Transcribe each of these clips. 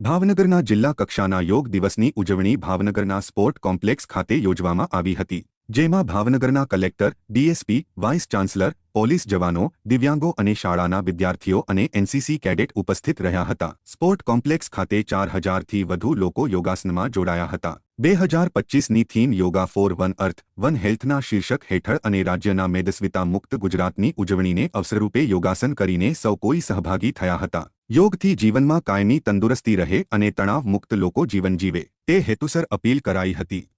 ભાવનગરના જિલ્લા કક્ષાના યોગ દિવસની ઉજવણી ભાવનગરના સ્પોર્ટ કોમ્પ્લેક્સ ખાતે યોજવામાં આવી હતી, જેમાં ભાવનગરના collector, DSP, vice chancellor, police જવાનો, દિવ્યાંગો અને શાળાના વિદ્યાર્થીઓ અને એનસીસી કેડેટ ઉપસ્થિત રહ્યા હતા. સ્પોર્ટ કોમ્પ્લેક્સ ખાતે ચાર હજારથી વધુ લોકો યોગાસનમાં જોડાયા હતા. બે હજાર પચ્ચીસની theme yoga for one earth, one હેલ્થના શીર્ષક હેઠળ અને રાજ્યના મેદસ્વિતા મુક્ત ગુજરાતની ઉજવણીને અવસરરૂપે યોગાસન કરીને સૌ કોઈ સહભાગી થયા હતા. યોગથી જીવનમાં કાયમી તંદુરસ્તી રહે અને તણાવ મુક્ત લોકો જીવન જીવે. તે હેતુસર અપીલ કરાઈ હતી.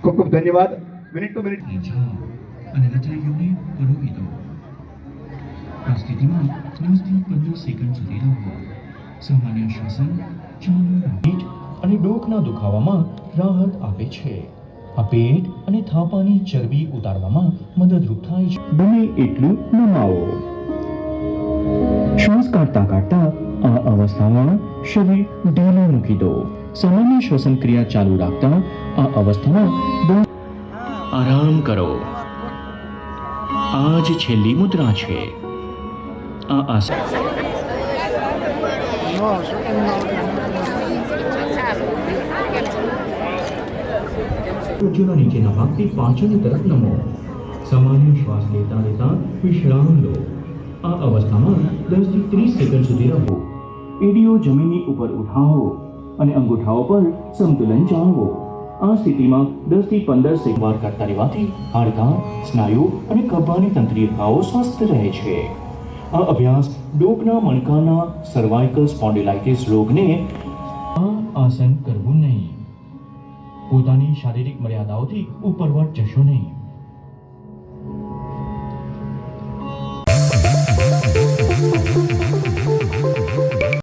ખૂબ ખૂબ ધન્યવાદ. Minute to minute. અને રચનાઓને પરોવી દો. આ સ્થિતિમાં દસથી પંદર સેકન્ડ સુધી રહો સામાન્ય શ્વસન ચાલુ અને ડોકના દુખાવામાં રાહત આપે છે. આ પેટ અને થાપાની ચરબી ઉતારવામાં મદદરૂપ થાય છે. બને એટલું નમાવો. શ્વાસ કાઢતા કાઢતા આ અવસ્થામાં શરીર ઢીલું મૂકી દો. સામાન્ય શ્વસન ક્રિયા ચાલુ રાખતા આ અવસ્થામાં આરામ કરો. આ જ છેલ્લી મુદ્રા છે. આ આસન સૂર્યના નીચેના ભાગથી પાછળની તરફ નમો સામાન્ય શ્વાસ લેતા લેતા વિશ્રામ લો આ અવસ્થામાં દસથી ત્રીસ સેકન્ડ સુધી રહો એડીઓ જમીનની ઉપર ઉઠાવો અને અંગૂઠાઓ પર સંતુલન જાળવો આ સ્થિતિમાં દસથી પંદર સેકન્ડ વાર કરતા રહેવાથી હાડકાં સ્નાયુ અને ખભાની તંત્રિકાઓ સ્વસ્થ રહે છે આ અભ્યાસ ડોકના મણકાના સર્વાઇકલ સ્પોન્ડિલાઇટિસ રોગને આ આસન કરવું નહીં પોતાની શારીરિક મર્યાદાઓથી ઉપરવટ જશો નહીં.